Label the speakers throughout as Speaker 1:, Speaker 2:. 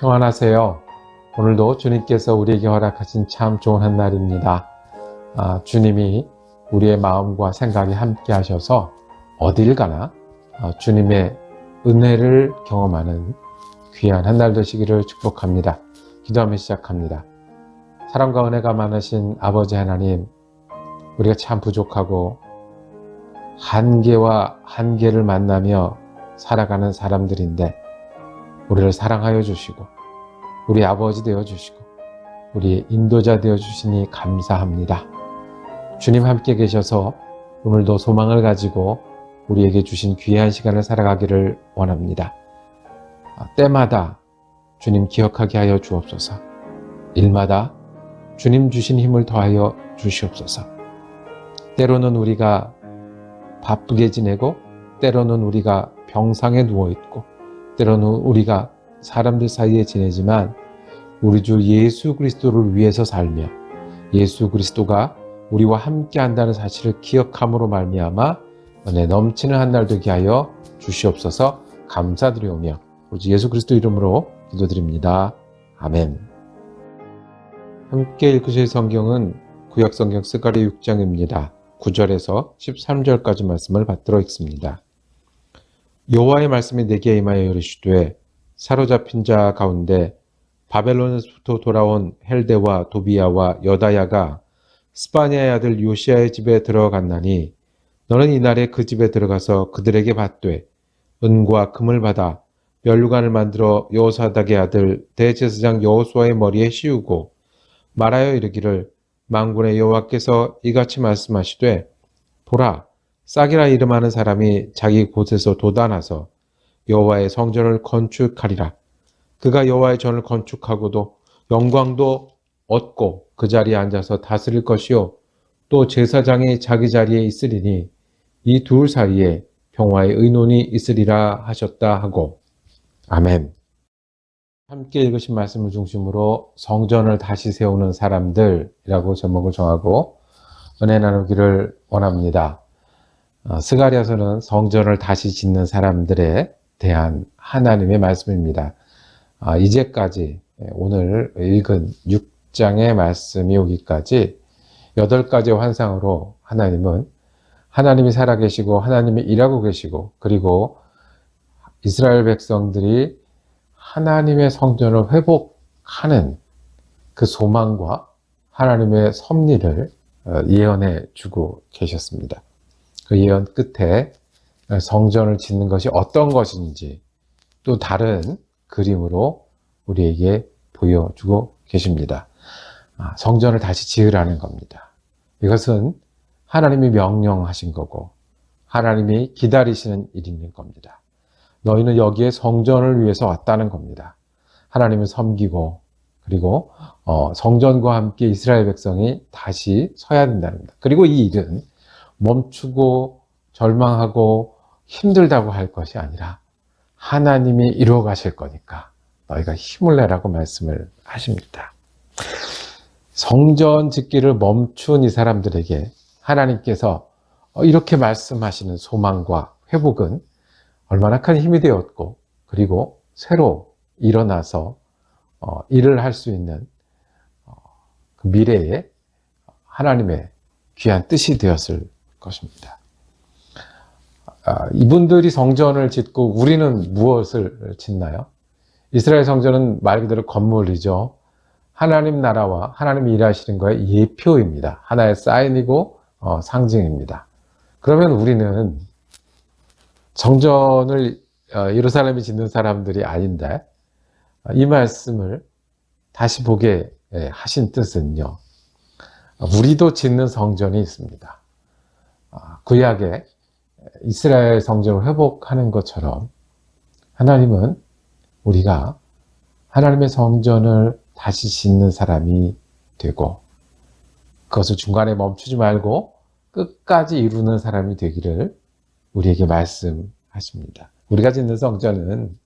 Speaker 1: 평안하세요. 오늘도 주님께서 우리에게 허락하신 참 좋은 한 날입니다. 아, 주님이 우리의 마음과 생각이 함께 하셔서 어딜 가나 아, 주님의 은혜를 경험하는 귀한 한 날 되시기를 축복합니다. 기도하며 시작합니다. 사랑과 은혜가 많으신 아버지 하나님, 우리가 참 부족하고 한계와 한계를 만나며 살아가는 사람들인데 우리를 사랑하여 주시고 우리 아버지 되어 주시고 우리의 인도자 되어 주시니 감사합니다. 주님 함께 계셔서 오늘도 소망을 가지고 우리에게 주신 귀한 시간을 살아가기를 원합니다. 아, 때마다 주님 기억하게 하여 주옵소서. 일마다 주님 주신 힘을 더하여 주시옵소서. 때로는 우리가 바쁘게 지내고 때로는 우리가 병상에 누워 있고 때로는 우리가 사람들 사이에 지내지만 우리 주 예수 그리스도를 위해서 살며 예수 그리스도가 우리와 함께 한다는 사실을 기억함으로 말미암아 은혜 넘치는 한 날 되게 하여 주시옵소서 감사드리오며 우리 예수 그리스도 이름으로 기도드립니다. 아멘. 함께 읽으실 성경은 구약 성경 스가리 6장입니다. 9절에서 13절까지 말씀을 받들어 읽습니다. 여호와의 말씀이 내게 임하여 이르시되 사로잡힌 자 가운데 바벨론에서부터 돌아온 헬데와 도비야와 여다야가 스파니아의 아들 요시아의 집에 들어갔나니 너는 이날에 그 집에 들어가서 그들에게 받되 은과 금을 받아 멸류관을 만들어 여호사닥의 아들 대제사장 여호수아의 머리에 씌우고 말하여 이르기를 망군의 여호와께서 이같이 말씀하시되 보라 싹이라 이름하는 사람이 자기 곳에서 돋아나서 여호와의 성전을 건축하리라 그가 여호와의 전을 건축하고도 영광도 얻고 그 자리에 앉아서 다스릴 것이요 또 제사장이 자기 자리에 있으리니 이 둘 사이에 평화의 의논이 있으리라 하셨다 하고 아멘. 함께 읽으신 말씀을 중심으로 성전을 다시 세우는 사람들이라고 제목을 정하고 은혜 나누기를 원합니다. 어, 스가리아서는 성전을 다시 짓는 사람들에 대한 하나님의 말씀입니다. 아, 이제까지 오늘 읽은 6장의 말씀이 오기까지 8가지 환상으로 하나님은 하나님이 살아계시고 하나님이 일하고 계시고 그리고 이스라엘 백성들이 하나님의 성전을 회복하는 그 소망과 하나님의 섭리를 어, 예언해 주고 계셨습니다. 그 예언 끝에 성전을 짓는 것이 어떤 것인지 또 다른 그림으로 우리에게 보여주고 계십니다. 아, 성전을 다시 지으라는 겁니다. 이것은 하나님이 명령하신 거고 하나님이 기다리시는 일인 겁니다. 너희는 여기에 성전을 위해서 왔다는 겁니다. 하나님을 섬기고 그리고 어, 성전과 함께 이스라엘 백성이 다시 서야 된다는 겁니다. 그리고 이 일은 멈추고 절망하고 힘들다고 할 것이 아니라 하나님이 이루어 가실 거니까 너희가 힘을 내라고 말씀을 하십니다. 성전 짓기를 멈춘 이 사람들에게 하나님께서 이렇게 말씀하시는 소망과 회복은 얼마나 큰 힘이 되었고 그리고 새로 일어나서 어, 일을 할 수 있는 어, 그 미래에 하나님의 귀한 뜻이 되었을 것입니다. 아, 이분들이 성전을 짓고 우리는 무엇을 짓나요? 이스라엘 성전은 말 그대로 건물이죠. 하나님 나라와 하나님이 일하시는 거의 예표입니다. 하나의 사인이고 어, 상징입니다. 그러면 우리는 성전을 어, 예루살렘이 짓는 사람들이 아닌데 어, 이 말씀을 다시 보게 예, 하신 뜻은요. 우리도 짓는 성전이 있습니다. 아, 구약에 이스라엘 성전을 회복하는 것처럼 하나님은 우리가 하나님의 성전을 다시 짓는 사람이 되고 그것을 중간에 멈추지 말고 끝까지 이루는 사람이 되기를 우리에게 말씀하십니다. 우리가 짓는 성전은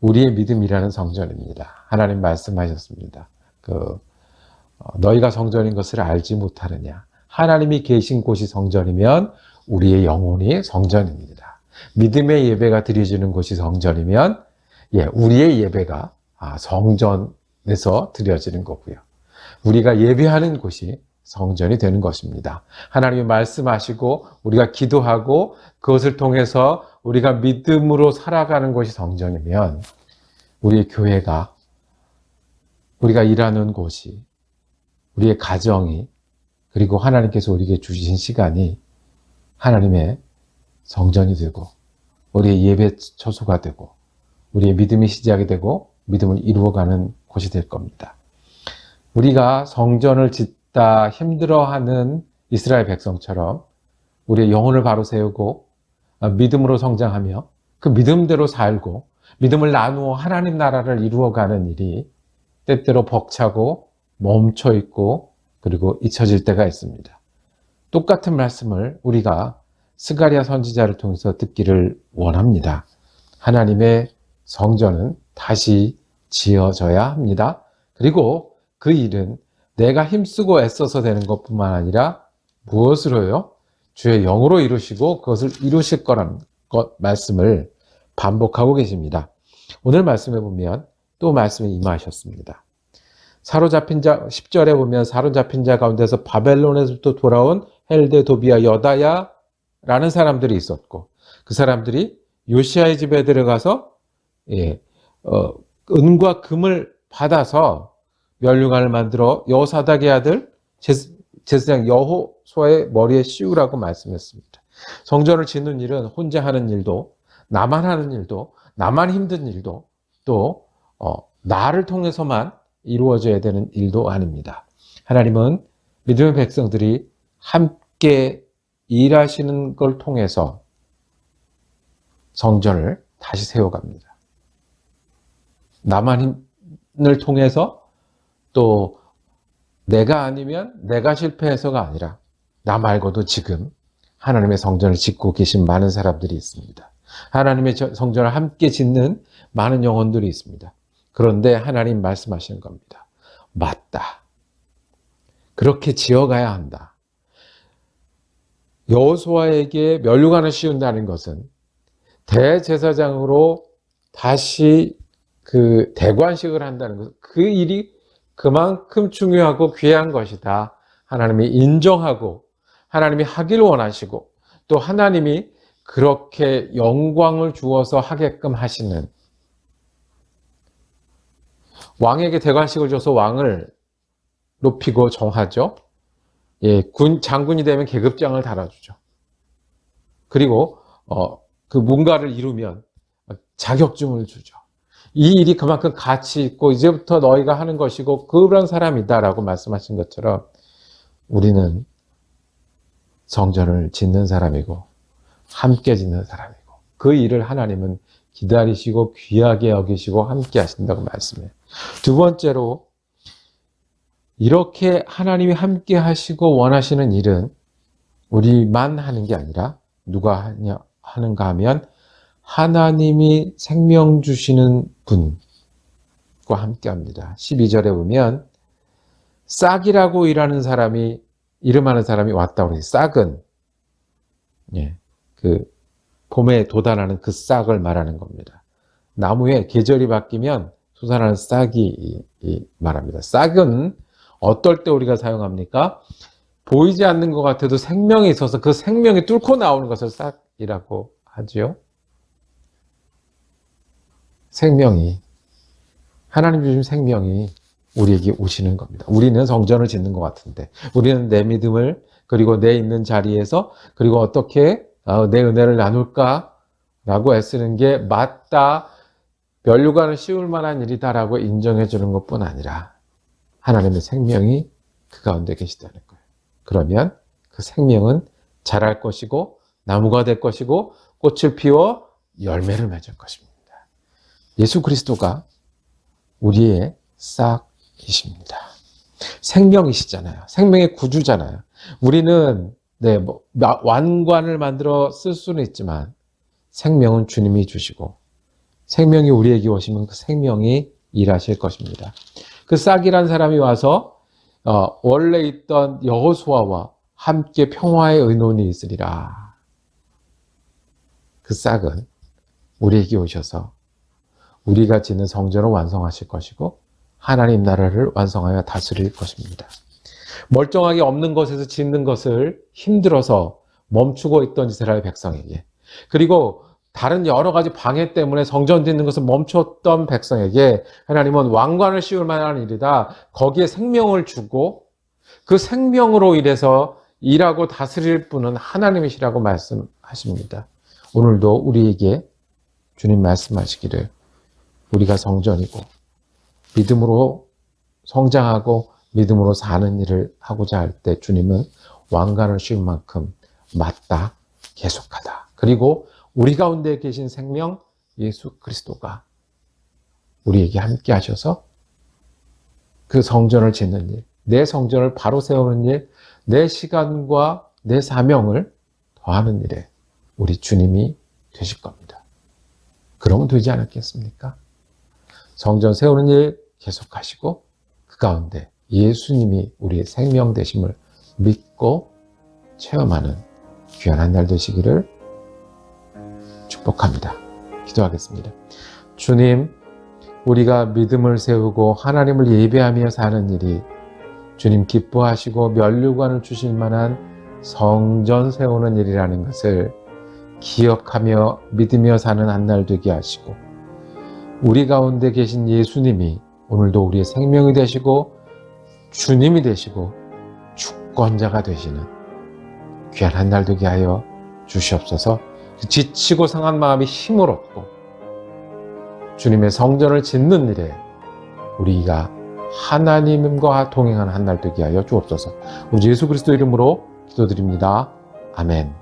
Speaker 1: 우리의 믿음이라는 성전입니다. 하나님 말씀하셨습니다. 그 어, 너희가 성전인 것을 알지 못하느냐? 하나님이 계신 곳이 성전이면 우리의 영혼이 성전입니다. 믿음의 예배가 드려지는 곳이 성전이면 예, 우리의 예배가 아, 성전에서 드려지는 거고요. 우리가 예배하는 곳이 성전이 되는 것입니다. 하나님이 말씀하시고 우리가 기도하고 그것을 통해서 우리가 믿음으로 살아가는 것이 성전이면 우리의 교회가 우리가 일하는 곳이 우리의 가정이 그리고 하나님께서 우리에게 주신 시간이 하나님의 성전이 되고 우리의 예배 처소가 되고 우리의 믿음이 시작이 되고 믿음을 이루어가는 곳이 될 겁니다. 우리가 성전을 짓다 힘들어하는 이스라엘 백성처럼 우리의 영혼을 바로 세우고 믿음으로 성장하며 그 믿음대로 살고 믿음을 나누어 하나님 나라를 이루어가는 일이 때때로 벅차고 멈춰 있고 그리고 잊혀질 때가 있습니다. 똑같은 말씀을 우리가 스가리아 선지자를 통해서 듣기를 원합니다. 하나님의 성전은 다시 지어져야 합니다. 그리고 그 일은 내가 힘쓰고 애써서 되는 것뿐만 아니라 무엇으로요? 주의 영으로 이루시고 그것을 이루실 거라는 것 말씀을 반복하고 계십니다. 오늘 말씀에 보면 또 말씀이 임하셨습니다. 사로잡힌 자 10절에 보면 사로잡힌 자 가운데서 바벨론에서부터 돌아온 헬데 도비아 여다야라는 사람들이 있었고 그 사람들이 요시아의 집에 들어가서 예, 어, 은과 금을 받아서 멸류관을 만들어 여호사닥의 아들 제사장 여호수아의 머리에 씌우라고 말씀했습니다. 성전을 짓는 일은 혼자 하는 일도 나만 하는 일도 나만 힘든 일도 또 어, 나를 통해서만 이루어져야 되는 일도 아닙니다. 하나님은 믿음의 백성들이 함께 일하시는 걸 통해서 성전을 다시 세워갑니다. 나만을 통해서 또 내가 아니면 내가 실패해서가 아니라 나 말고도 지금 하나님의 성전을 짓고 계신 많은 사람들이 있습니다. 하나님의 성전을 함께 짓는 많은 영혼들이 있습니다. 그런데 하나님 말씀하시는 겁니다. 맞다. 그렇게 지어가야 한다. 여호수아에게 멸류관을 씌운다는 것은 대제사장으로 다시 그 대관식을 한다는 것, 그 일이 그만큼 중요하고 귀한 것이다. 하나님이 인정하고 하나님이 하길 원하시고 또 하나님이 그렇게 영광을 주어서 하게끔 하시는 왕에게 대관식을 줘서 왕을 높이고 정하죠. 예, 군 장군이 되면 계급장을 달아주죠. 그리고 어, 그 뭔가를 이루면 자격증을 주죠. 이 일이 그만큼 가치 있고 이제부터 너희가 하는 것이고 그런 사람이다라고 말씀하신 것처럼 우리는 성전을 짓는 사람이고 함께 짓는 사람이고 그 일을 하나님은 기다리시고 귀하게 여기시고 함께 하신다고 말씀해요. 두 번째로 이렇게 하나님이 함께 하시고 원하시는 일은 우리만 하는 게 아니라 누가 하냐 하는가 하면 하나님이 생명 주시는 분과 함께 합니다. 12절에 보면 싹이라고 일하는 사람이 이름하는 사람이 왔다고 그래요. 싹은 예. 그 봄에 돋아나는 그 싹을 말하는 겁니다. 나무에 계절이 바뀌면 솟아나는 싹이 말합니다. 싹은 어떨 때 우리가 사용합니까? 보이지 않는 것 같아도 생명이 있어서 그 생명이 뚫고 나오는 것을 싹이라고 하지요. 생명이 하나님 주신 생명이 우리에게 오시는 겁니다. 우리는 성전을 짓는 것 같은데 우리는 내 믿음을 그리고 내 있는 자리에서 그리고 어떻게 어, 내 은혜를 나눌까라고 애쓰는 게 맞다. 멸류관을 씌울 만한 일이다라고 인정해 주는 것뿐 아니라 하나님의 생명이 그 가운데 계시다는 거예요. 그러면 그 생명은 자랄 것이고 나무가 될 것이고 꽃을 피워 열매를 맺을 것입니다. 예수 그리스도가 우리의 싹이십니다. 생명이시잖아요. 생명의 구주잖아요. 우리는 네, 뭐, 완관을 만들어 쓸 수는 있지만 생명은 주님이 주시고 생명이 우리에게 오시면 그 생명이 일하실 것입니다. 그 싹이란 사람이 와서 어, 원래 있던 여호수아와 함께 평화의 의논이 있으리라. 그 싹은 우리에게 오셔서 우리가 짓는 성전을 완성하실 것이고 하나님 나라를 완성하여 다스릴 것입니다. 멀쩡하게 없는 것에서 짓는 것을 힘들어서 멈추고 있던 이스라엘 백성에게 그리고 다른 여러 가지 방해 때문에 성전 짓는 것을 멈췄던 백성에게 하나님은 왕관을 씌울 만한 일이다. 거기에 생명을 주고 그 생명으로 인해서 일하고 다스릴 분은 하나님이시라고 말씀하십니다. 오늘도 우리에게 주님 말씀하시기를 우리가 성전이고 믿음으로 성장하고 믿음으로 사는 일을 하고자 할 때 주님은 왕관을 씌운 만큼 맞다, 계속하다. 그리고 우리 가운데 계신 생명 예수 그리스도가 우리에게 함께 하셔서 그 성전을 짓는 일, 내 성전을 바로 세우는 일, 내 시간과 내 사명을 더하는 일에 우리 주님이 되실 겁니다. 그러면 되지 않았겠습니까? 성전 세우는 일 계속하시고 그 가운데 예수님이 우리의 생명 되심을 믿고 체험하는 귀한 한 날 되시기를 축복합니다. 기도하겠습니다. 주님, 우리가 믿음을 세우고 하나님을 예배하며 사는 일이 주님 기뻐하시고 면류관을 주실 만한 성전 세우는 일이라는 것을 기억하며 믿으며 사는 한 날 되게 하시고 우리 가운데 계신 예수님이 오늘도 우리의 생명이 되시고 주님이 되시고 주권자가 되시는 귀한 한 날 되게 하여 주시옵소서 그 지치고 상한 마음이 힘을 얻고 주님의 성전을 짓는 일에 우리가 하나님과 동행하는 한 날 되게 하여 주옵소서 우리 예수 그리스도 이름으로 기도드립니다. 아멘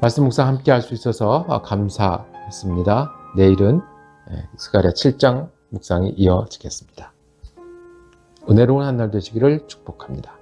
Speaker 1: 말씀 묵상 함께 할 수 있어서 감사했습니다. 내일은 스가랴 7장 묵상이 이어지겠습니다. 은혜로운 한 날 되시기를 축복합니다.